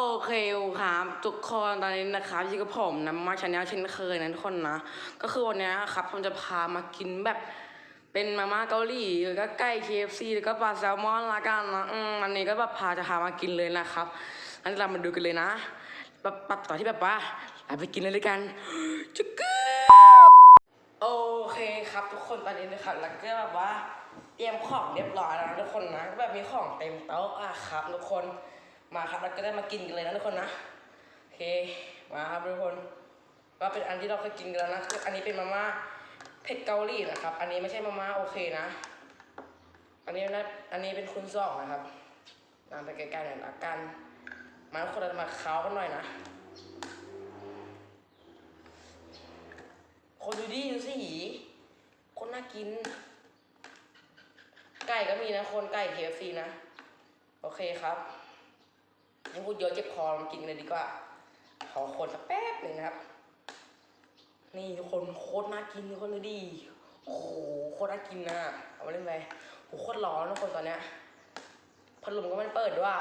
โอเคครับทุกคนตอนนี้นะครับยู่กับผมนะมาชาแนลเช่นเคยนะทุกคนนะ ก็คือวันนี้ครับผมจะพามากินแบบ เป็นมาม่าเกาหลีแล้วก็ไก่ KFC แล้วก็ปลาแซลมอนละกันนะอืมอันนี้ก็แบบพาจะพามากินเลยนะครับอันนี้เรามาดูกันเลยนะแบบแบบต่อที่แบบว่าเราไปกินเลยด้วยกันจุกกึโอเคครับทุกคนตอนนี้นะครับแล้วก็แบบว่าเตรียมของเรียบร้อยแล้วนะทุกคนนะแบบมีของเต็มโต๊ะอะครับทุกคน มาครับแล้วก็ได้มากินกันเลยนะทุกคนนะโอเคมาครับทุกคนก็เป็นอันที่เราเคยกินกันแล้วนะอันนี้เป็นมาม่าเผ็ดเกาหลีนะครับ อันนี้ไม่ใช่มาม่าโอเคนะ อันนี้นะอันนี้เป็นคุณสองนะครับนำไปไกลๆหน่อยละกันมาทุกคนเราจะมาเค้ากันหน่อยนะคนดูดิดูสิคนน่ากิน ไก่ก็มีนะ คนไก่ KFC นะ โอเคครับ ไม่พูดเยอะเจ็บคอมากินเลยดีกว่า ขอคนสักแป๊บหนึ่งนะครับ นี่ทุกคนโคตรน่ากินทุกคนดูดิโอ้โหโคตรน่ากินนะเอามาเล่นไปโอ้โหโคตรร้อนทุกคนตอนเนี้ยพัดลมก็ไม่เปิดด้วย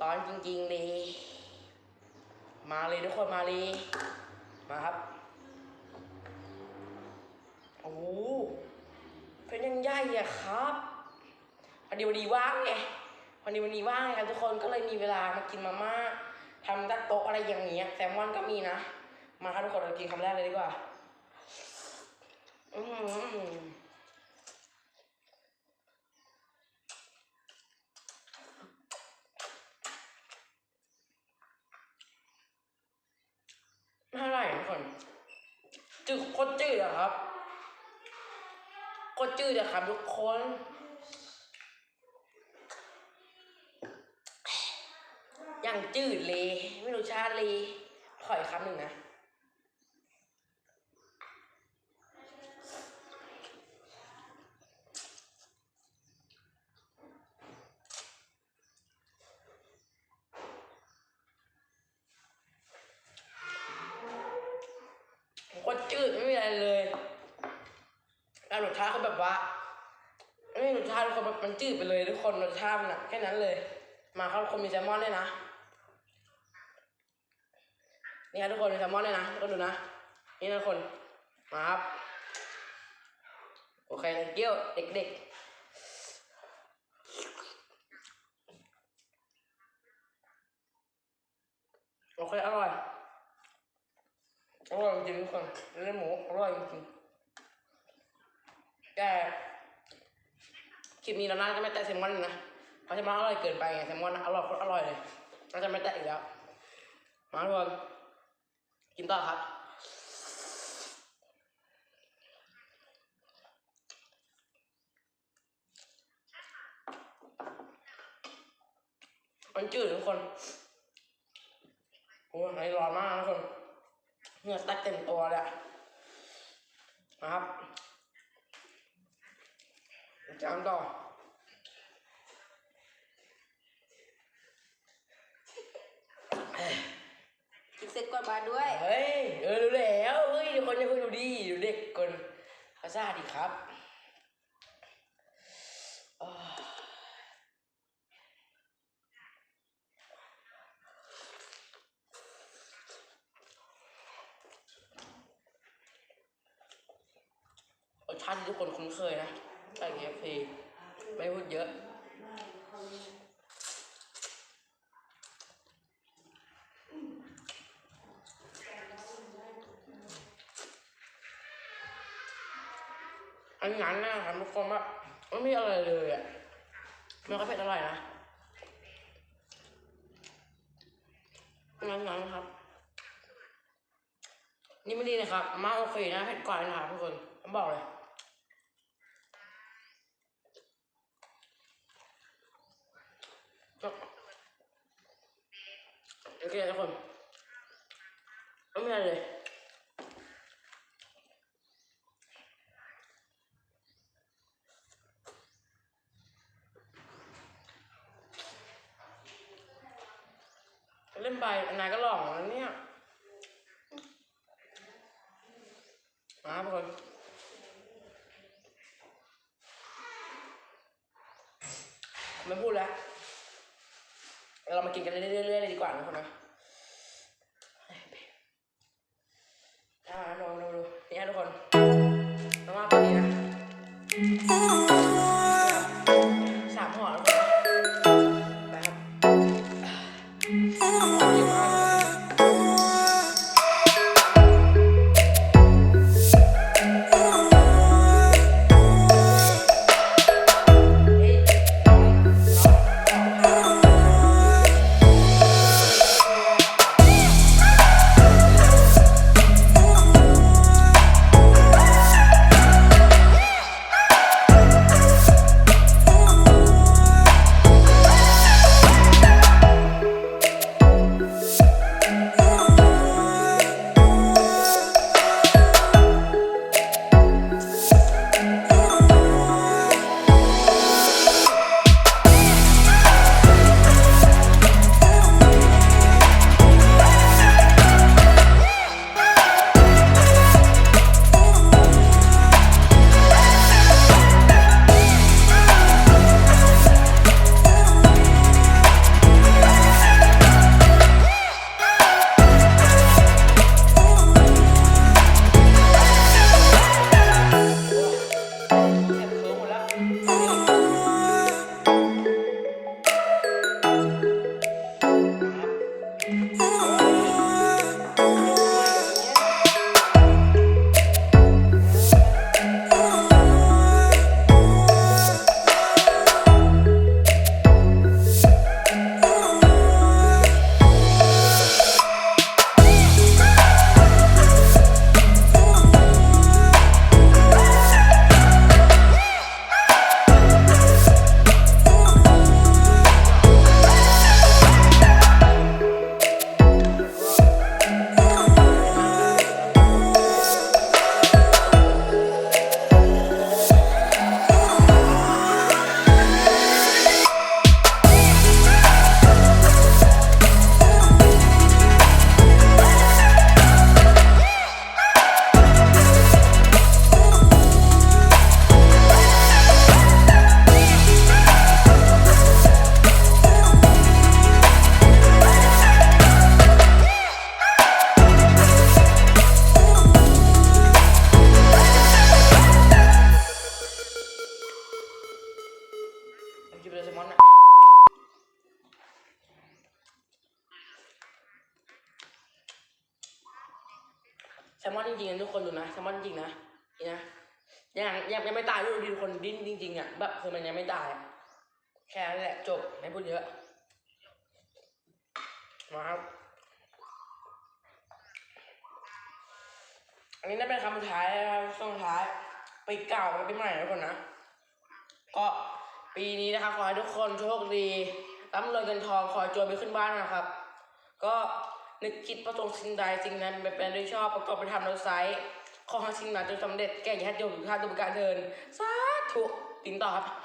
ร้อนจริงๆเลยมาเลยทุกคนมาเลยมาครับโอ้โหเป็นยังใหญ่อะครับพอดีวันดีว่างไง พอดีวันนี้ว่างไงครับทุกคนก็เลยมีเวลามากินมาม่าทำดักโต๊ะอะไรอย่างเงี้ยแซลมอนก็มีนะ มาครับทุกคนเรากินคำแรกเลยดีกว่า อืมไม่เท่าไรทุกคนจืดโคตรจืดอะครับโคตรจืดอะครับทุกคน อย่างจืดเลย ไม่รู้ชาติเลยขออีกคำหนึ่งนะคตรจืดไม่มีอะไรเลยแล้วรสชาติเขาแบบว่า ไม่มีรสชาติทุกคนมันจืดไปเลยทุกคนรสชาติมันอะแค่นั้นเลย มาครับทุกคนมีแซลมอนด้วยนะ นี่ครับทุกคนมีแซลมอนด้วยนะทุกคนดูนะ นี่นะทุกคน มาครับ โอเคเกี้ยวเด็กๆ โอเค อร่อย อร่อยจริงๆทุกคนเนื้อหมูอร่อยจริงแต่คลิปนี้เราน่าจะไม่แตะแซลมอนนะ เพราะแซลมอนอร่อยเกินไปไงแซลมอนอร่อยโคตรอร่อยเลยน่าจะไม่แตะอีกแล้ว มาทุกคน กินต่อครับ มันจืดทุกคนโอ้ยอันร้อนมากนะทุกคนเหงื่อแตกเต็มตัวเลยนะครับจานต่อกิน เสร็จก่อนมาด้วย เฮ้ย เออรู้แล้วเฮ้ยเดี๋ยวคนจะพูดดูดีดูเด็กคนภาษาดีครับอ้าวรสชาติทุกคนคุ้นเคยนะไก่เคฟซีไม่พูดเยอะ อันนั้นนะครับทุกคนว่าไม่มีอะไรเลยอะมันก็เผ็ดอร่อยนะงั้นๆครับ นี่ไม่ดีนะครับ มาโอเคนะเผ็ดกว่านะครับทุกคนผมบอกเลยโอเคทุกคนไม่มีอะไรเลย เล่ นายก็หลอกแล้วเนี่ยมาทุกคนไม่พูดแล้ว เรามากินกันเรื่อยๆเลยดีกว่านะคนนะ ลมอนจริงๆนะทุกคนดูนะแซลมอนจริงนะนี่นะยังยังยังไม่ตายดูดิทุกคนดิ้นจริงๆอะแบบคือมันยังไม่ตาย แค่นั้นแหละจบไม่พูดเยอะมาครับอันนี้น่าเป็นคำสุดท้ายนะครับช่วงท้ายปีเก่ากับปีใหม่ทุกคนนะ ก็ปีนี้นะครับขอให้ทุกคนโชคดีร่ำรวยเงินทองขอให้โจรไปขึ้นบ้านนะครับ ก็ นึกคิดประสงค์สิ่งใดสิ่งนั้นเป็นด้วยชอบประกอบไปทำแล้วไซส์ขอให้สิ่งนั้นจงสำเร็จแก่ญาติโยมทุกท่านทุกประการเดินสาธุติงต่อครับ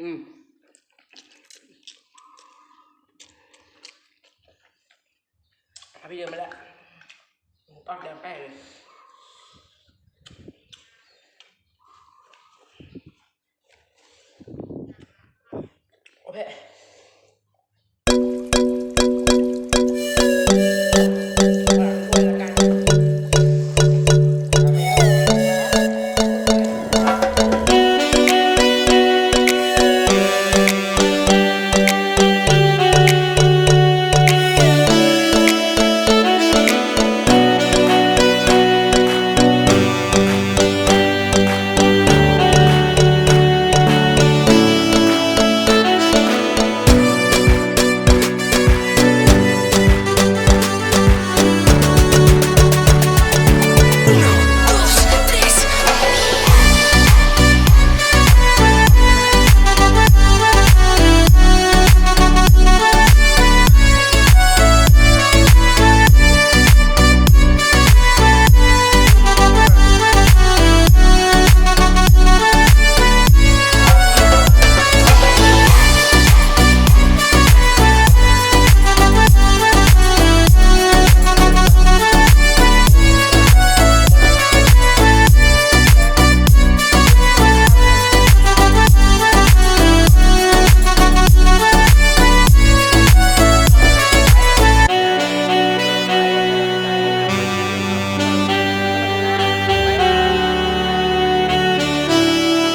อืมอะพี่เดินไปแล้ว Pak.